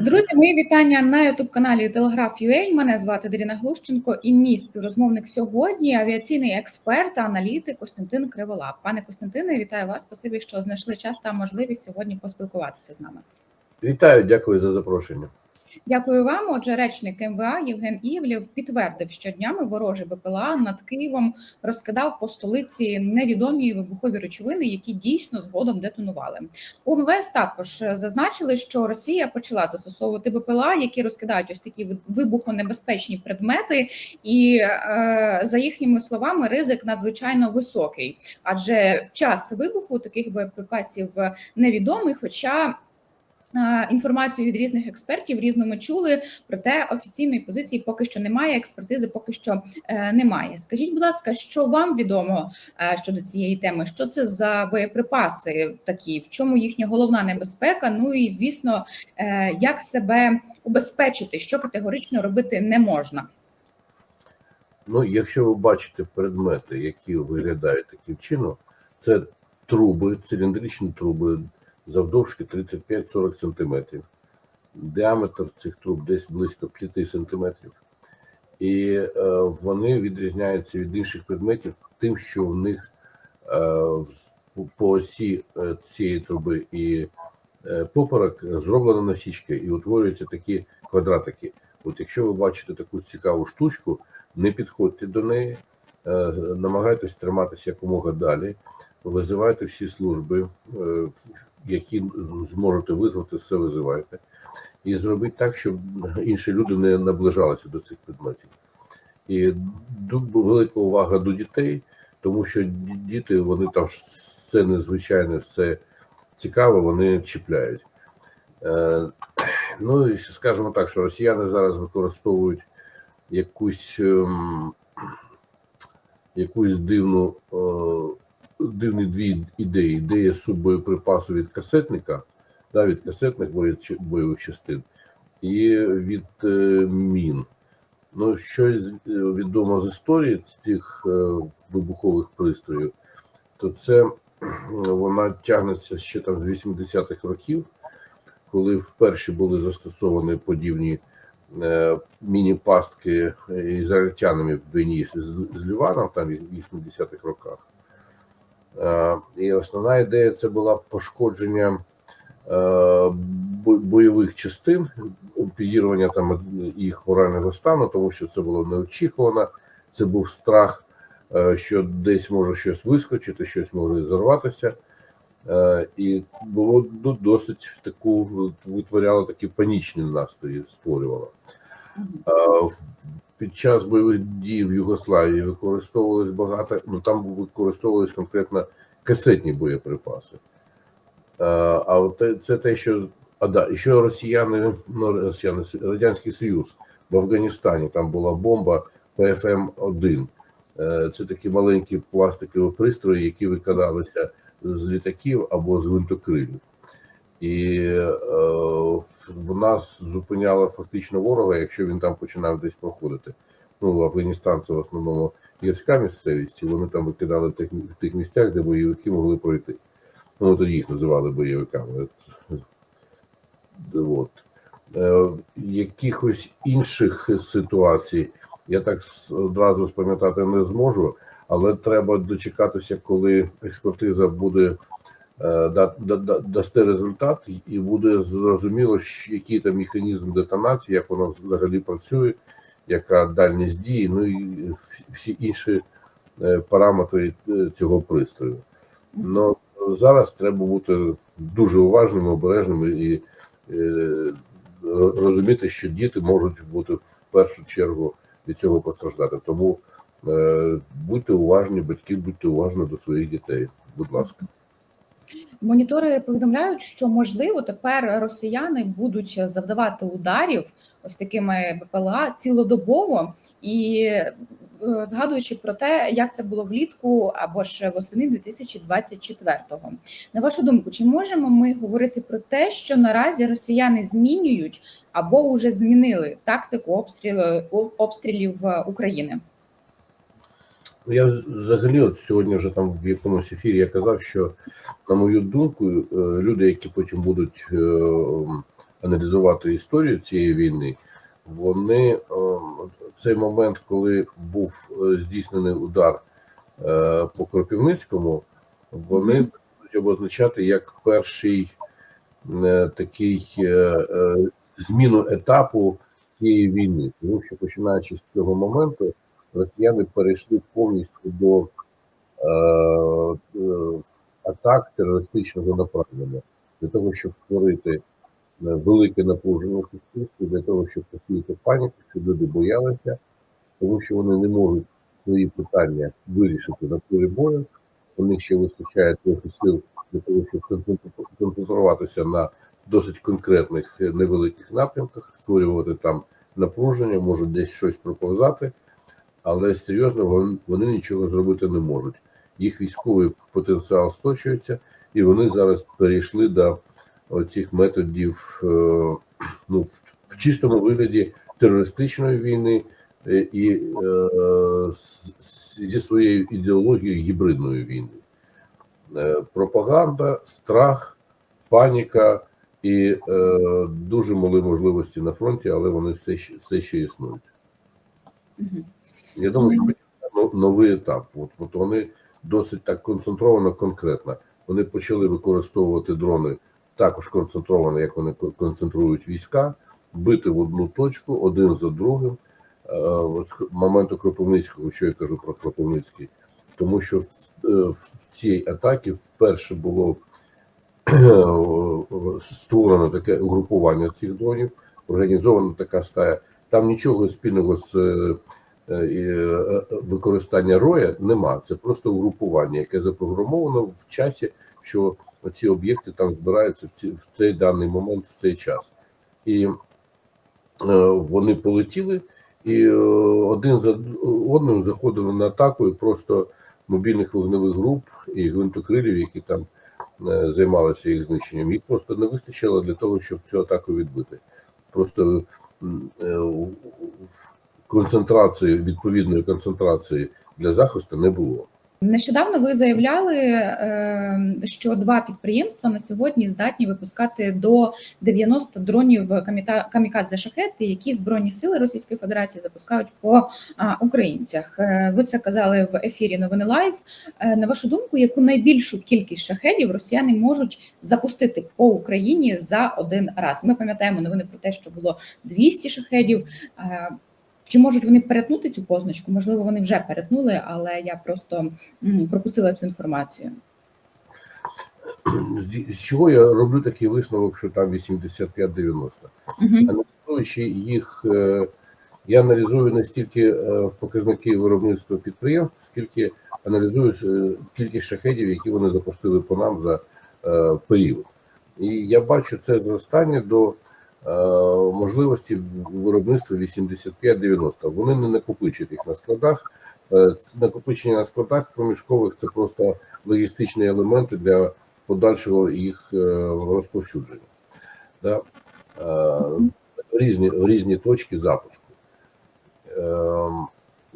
Друзі, мої вітання на youtube каналі Телеграф.ua. Мене звати Даріна Глущенко і мій співрозмовник сьогодні авіаційний експерт та аналітик Костянтин Криволап. Пане Костянтине, вітаю вас. Спасибі, що знайшли час та можливість сьогодні поспілкуватися з нами. Вітаю, дякую за запрошення. Дякую вам. Отже, речник МВА Євген Івлів підтвердив, що днями ворожий БПЛА над Києвом розкидав по столиці невідомі вибухові речовини, які дійсно згодом детонували. У МВС також зазначили, що Росія почала застосовувати БПЛА, які розкидають ось такі вибухонебезпечні предмети, і е, за їхніми словами ризик надзвичайно високий, адже час вибуху таких боєприпасів невідомий, хоча Інформацію від різних експертів різно ми чули, проте офіційної позиції поки що немає. Експертизи поки що е, немає. Скажіть, будь ласка, що вам відомо е, щодо цієї теми? Що це за боєприпаси такі? В чому їхня головна небезпека? Ну і звісно, е, як себе убезпечити, що категорично робити не можна? Ну, якщо ви бачите предмети, які виглядають таким чином, це труби, циліндричні труби завдовжки 35-40 см. Діаметр цих труб десь близько 5 см. І е, вони відрізняються від інших предметів тим, що в них е, по осі е, цієї труби і поперек зроблена насічка і утворюються такі квадратики. От якщо ви бачите таку цікаву штучку, не підходьте до неї, намагайтесь триматися якомога далі, визивайте всі служби, які зможете визвати, все визивайте. І зробити так, щоб інші люди не наближалися до цих предметів. І велика увага до дітей, тому що діти, вони там все незвичайне, все цікаве, вони чіпляють. Е, ну і скажімо так, що росіяни зараз використовують якусь ем, якусь дивну е, дивні дві ідеї: ідея суббоєприпасу від касетника, да, від касетних бойових частин, і від е, мін. Ну, щось відомо з історії цих е, вибухових пристроїв, то це вона тягнеться ще там з 80-х років, коли вперше були застосовані подібні е, міні-пастки ізраїльтянами в війні з Ліваном, там в 80-х роках. Е, і основна ідея це була пошкодження е, бойових частин, підірвання там їх морального стану, тому що це було неочікувано. Це був страх, е, що десь може щось вискочити, щось може зарватися. І було досить таку витворяло такі панічні настрої, створювало під час бойових дій в Югославії використовувалось багато, ну там використовувались конкретно касетні боєприпаси. А от це те, що а да, що росіяни, ну росіяни, Радянський Союз в Афганістані там була бомба ПФМ-1. Е, це такі маленькі пластикові пристрої, які викидалися з літаків або з винтокрилів і е, в нас зупиняла фактично ворога, якщо він там починав десь проходити. Ну, Афганістан це в основному гірська місцевість, і вони там викидали в тих, в тих місцях, де бойовики могли пройти. Ну, тоді їх називали бойовиками. От. Е, якихось інших ситуацій я так одразу спам'ятати не зможу, але треба дочекатися, коли експертиза буде дасте результат, і буде зрозуміло, який там механізм детонації, як воно взагалі працює, яка дальність дії, ну і всі інші е, параметри е, цього пристрою. Но зараз треба бути дуже уважними, обережними і розуміти, що діти можуть бути в першу чергу від цього постраждати. Тому будьте уважні, батьки, будьте уважні до своїх дітей. Будь ласка. Монітори повідомляють, що можливо тепер росіяни будуть завдавати ударів ось такими БПЛА цілодобово і е, згадуючи про те, як це було влітку або ж восени 2024-го. На вашу думку, чи можемо ми говорити про те, що наразі росіяни змінюють або вже змінили тактику обстрілу обстрілів України? Я взагалі, от сьогодні вже там в якомусь ефірі я казав, що, на мою думку, е, люди, які потім будуть е, аналізувати історію цієї війни, вони е, цей момент, коли був здійснений удар по Кропивницькому, вони будуть обозначати як перший такий зміну етапу цієї війни, тому що починаючи з цього моменту, росіяни перейшли повністю до е, атак терористичного направлення для того, щоб створити е, велике напруження в суспільстві, для того, щоб посіяти паніку, щоб люди боялися, тому що вони не можуть свої питання вирішити на полі бою. У них ще вистачає трохи сил для того, щоб концентруватися на досить конкретних е, невеликих напрямках, створювати там напруження, можуть десь щось проповзати, але серйозно вони нічого зробити не можуть. Їх військовий потенціал сточується, і вони зараз перейшли до оцих методів е, ну, в, чистому вигляді терористичної війни е, і е, зі своєю ідеологією гібридної війни. Пропаганда, страх, паніка і е, дуже мали можливості на фронті, але вони все ще, все ще існують. Я думаю, що Мгм. новий етап. От, от вони досить так концентровано, конкретно. Вони почали використовувати дрони також концентровано, як вони концентрують війська, бити в одну точку один за другим. Е, з моменту Кропивницького, що я кажу про Кропивницький, тому що в, е, в цій атаці вперше було створено таке угрупування цих дронів, організована така стая. Там нічого спільного з е, е, е, використання роя нема. Це просто угрупування, яке запрограмовано в часі, що ці об'єкти там збираються в, ці, в цей даний момент, в цей час. І вони полетіли, і один за одним заходили на атаку, і просто мобільних вогневих груп і гвинтокрилів, які там займалися їх знищенням, їх просто не вистачило для того, щоб цю атаку відбити. Просто концентрації, відповідної концентрації для захисту не було. Нещодавно ви заявляли, е, що два підприємства на сьогодні здатні випускати до 90 дронів камікадзе шахети, які збройні сили Російської Федерації запускають по українцях. Е, Ви це казали в ефірі Новини Лайв. Е, На вашу думку, яку найбільшу кількість шахедів росіяни можуть запустити по Україні за один раз? Ми пам'ятаємо новини про те, що було 200 шахедів. Чи можуть вони перетнути цю позначку? Можливо, вони вже перетнули, але я просто пропустила цю інформацію. З чого я роблю такий висновок, що там 85-90? Мгм. Аналізуючи їх, е, я аналізую не стільки е, показники виробництва підприємств, скільки аналізую е, кількість шахедів, які вони запустили по нам за період. І я бачу це зростання до можливості в- виробництва 85-90. Вони не накопичують їх на складах. Е, Накопичення на складах проміжкових це просто логістичні елементи для подальшого їх е, розповсюдження. Да? Е, Різні, різні точки запуску. Ем,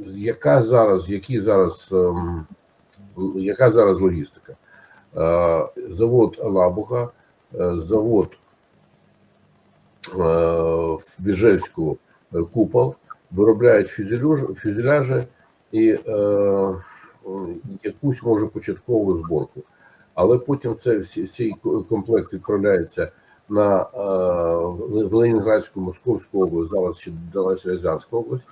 Яка зараз, які зараз, ем, яка зараз логістика? Е, Завод Лабуга, е, завод е, в Віжевську е, купол виробляють фюзеляж- фюзеляжі і е, якусь може початкову зборку. Але потім це цей комплект відправляється на е, в Ленінградську, Московську область, зараз ще додалася Рязанська область,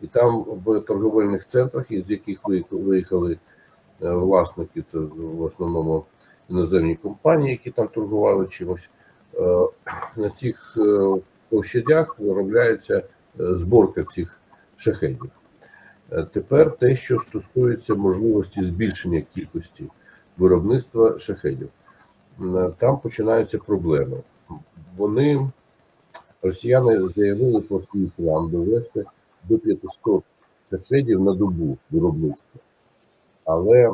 і там в торговельних центрах, із яких виїхали, виїхали е, власники, це в основному іноземні компанії, які там торгували чимось. Е, На цих е, площадях виробляється е, зборка цих шахедів. Тепер те, що стосується можливості збільшення кількості виробництва шахедів, там починаються проблеми. Вони, росіяни, заявили про свій план довести до 500 шахедів на добу виробництва. Але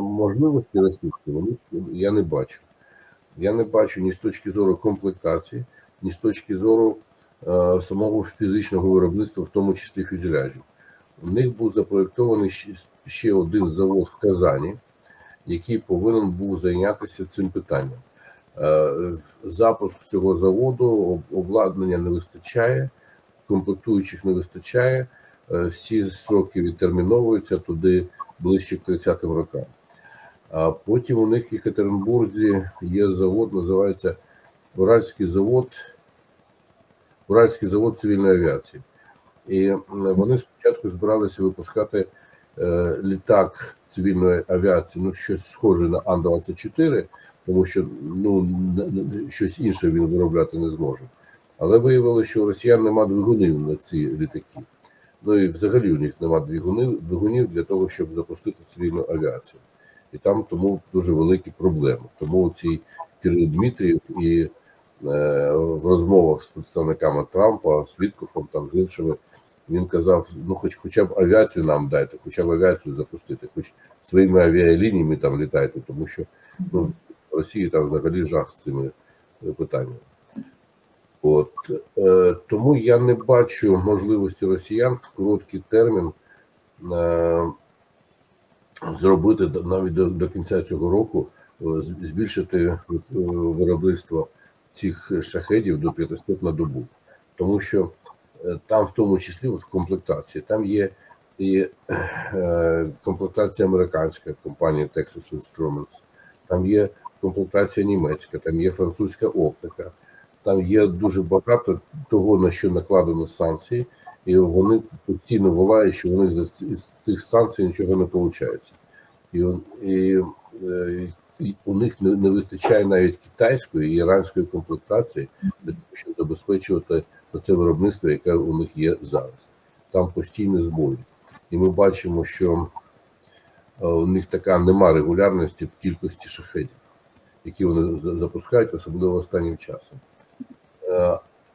можливості російські вони я не бачу. Я не бачу ні з точки зору комплектації, ні з точки зору е, самого фізичного виробництва, в тому числі фюзеляжів. У них був запроєктований ще, один завод в Казані, який повинен був зайнятися цим питанням. Е, Запуск цього заводу обладнання не вистачає, комплектуючих не вистачає. Е, Всі сроки відтерміновуються туди ближче к 30-м рокам. А потім у них в Екатеринбурзі є завод, називається Уральський завод, Уральський завод цивільної авіації. І вони спочатку збиралися випускати е, літак цивільної авіації, ну щось схоже на Ан-24, тому що ну щось інше він виробляти не зможе. Але виявилося, що у росіян нема двигунів на ці літаки. Ну і взагалі у них нема двигунів, двигунів для того, щоб запустити цивільну авіацію. І там тому дуже великі проблеми. Тому цей Кирил Дмитрієв і е, в розмовах з представниками Трампа, з Віткофом, там з іншими, він казав: ну, хоч хоча б авіацію нам дайте, хоча б авіацію запустити, хоч своїми авіалініями там літайте, тому що ну, в Росії там взагалі жах з цими е, питаннями. От е, тому я не бачу можливості росіян в короткий термін е, зробити навіть до, до кінця цього року е, збільшити е, виробництво цих шахедів до 500 на добу, тому що е, там, в тому числі в комплектації, там є і комплектація американська компанії Texas Instruments, там є комплектація німецька, там є французька оптика, там є дуже багато того, на що накладено санкції, і вони постійно волають, що у них ц- цих санкцій нічого не виходить. І, он- і, е, і у них не, не вистачає навіть китайської і іранської комплектації щоб забезпечувати це виробництво, яке у них є зараз. Там постійні збої. І ми бачимо, що е, у них така нема регулярності в кількості шахедів, які вони запускають, особливо останнім часом.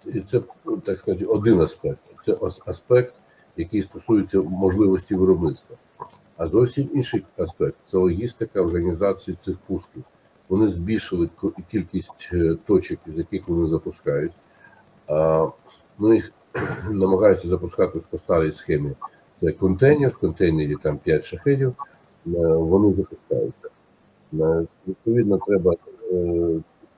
І це, так сказати, один аспект. Це аспект, який стосується можливості виробництва. А зовсім інший аспект це логістика організації цих пусків. Вони збільшили кількість е, точок, з яких вони запускають. А, ну, їх намагаються запускати по старій схемі. Це контейнер, в контейнері там 5 шахедів, е, вони запускаються. Е, Відповідно, треба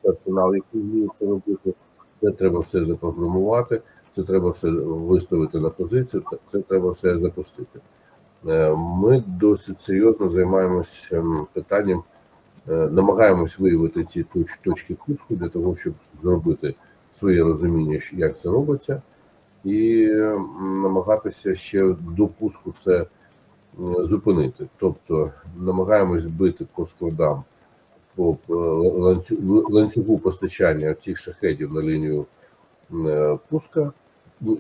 персонал, який вміє це робити. Це треба все запрограмувати, це треба все виставити на позицію, це треба все запустити. Е, Ми досить серйозно займаємося питанням, е, намагаємось виявити ці точ- точки пуску для того, щоб зробити своє розуміння, як це робиться, і намагатися ще до пуску це зупинити. Тобто намагаємось бити по складам по е, ланцю- ланцюгу постачання цих шахедів на лінію е, пуска,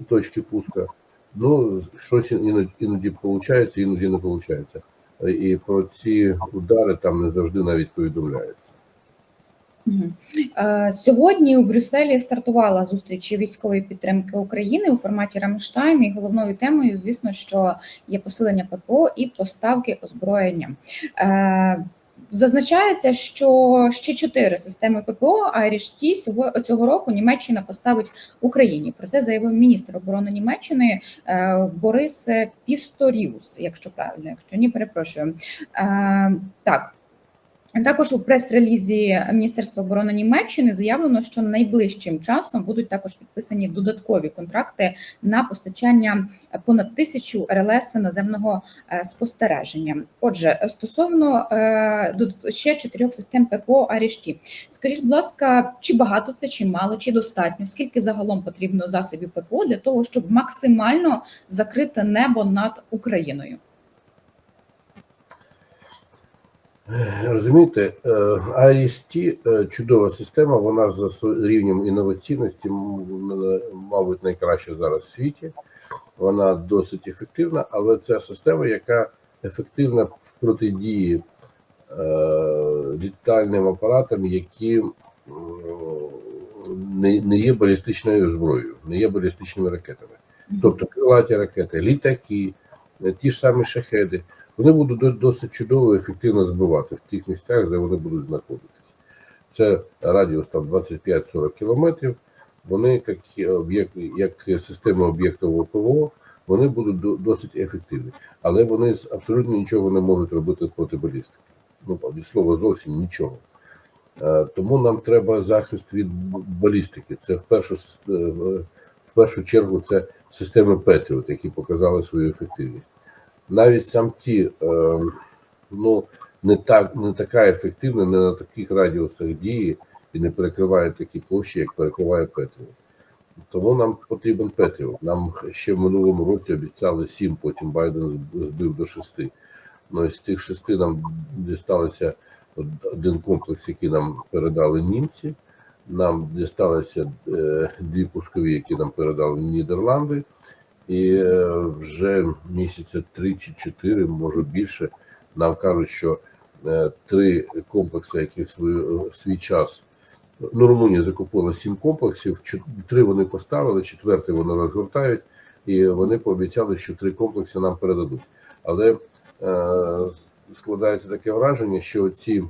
точки пуска. Ну, щось іноді, іноді виходить, іноді не виходить. І про ці удари там не завжди навіть повідомляється. Е, Сьогодні у Брюсселі стартувала зустріч військової підтримки України у форматі Рамштайн. І головною темою, звісно, що є посилення ППО і поставки озброєння. Зазначається, що ще чотири системи ППО Айріш-Ті цього року Німеччина поставить Україні. Про це заявив міністр оборони Німеччини е, Борис Пісторіус, якщо правильно, якщо ні, перепрошую. Е, Так, також у прес-релізі Міністерства оборони Німеччини заявлено, що найближчим часом будуть також підписані додаткові контракти на постачання понад тисячу РЛС наземного е, спостереження. Отже, стосовно е, ще чотирьох систем ППО Арішті, скажіть, будь ласка, чи багато це, чи мало, чи достатньо? Скільки загалом потрібно засобів ППО для того, щоб максимально закрити небо над Україною? Розумієте, IST – чудова система, вона за рівнем інноваційності, мабуть, найкраща зараз в світі. Вона досить ефективна, але це система, яка ефективна в протидії е, літальним апаратам, які не, не є балістичною зброєю, не є балістичними ракетами. Тобто крилаті ракети, літаки, е, ті ж самі шахеди, вони будуть досить чудово і ефективно збивати в тих місцях, де вони будуть знаходитись. Це радіус там 25-40 кілометрів. Вони, як, об'єкт, як система об'єктового ПВО, вони будуть досить ефективні. Але вони абсолютно нічого не можуть робити проти балістики. Ну, від слова зовсім нічого. Е, Тому нам треба захист від балістики. Це в першу, е, в першу чергу це системи Петріот, які показали свою ефективність. Навіть сам ті, е, ну не так не така ефективна, не на таких радіусах дії і не перекриває такі площі, як перекриває Петріот. Тому нам потрібен Петріот. Нам ще в минулому році обіцяли сім, потім Байден збив до шести. Ну, з цих шести нам дісталося один комплекс, який нам передали німці. Нам дісталися е, дві пускові, які нам передали Нідерланди. І е, вже місяця три чи чотири, може більше, нам кажуть, що е, три комплекси, які в свою, в свій час ну, Румунія закупила сім комплексів, три вони поставили, четвертий вони розгортають, і вони пообіцяли, що три комплекси нам передадуть. Але е, складається таке враження, що ці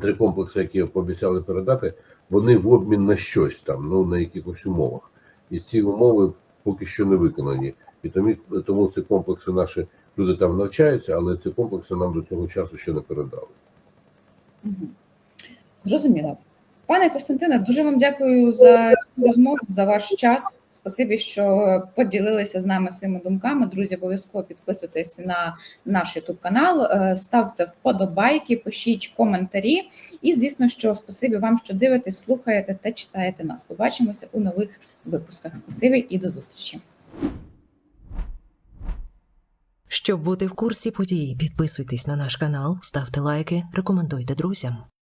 три комплекси, які пообіцяли передати, вони в обмін на щось там, ну на якихось умовах. І ці умови поки що не виконані. І тому, тому ці комплекси наші люди там навчаються, але ці комплекси нам до цього часу ще не передали. Зрозуміло. Пане Костянтине, дуже вам дякую за цю розмову, за ваш час. Спасибі, що поділилися з нами своїми думками. Друзі, обов'язково підписуйтесь на наш YouTube канал, е, ставте вподобайки, пишіть коментарі. І звісно, що спасибі вам, що дивитесь, слухаєте та читаєте нас. Побачимося у нових випусках. Спасибі і до зустрічі. Щоб бути в курсі подій, підписуйтесь на наш канал, ставте лайки, рекомендуйте друзям.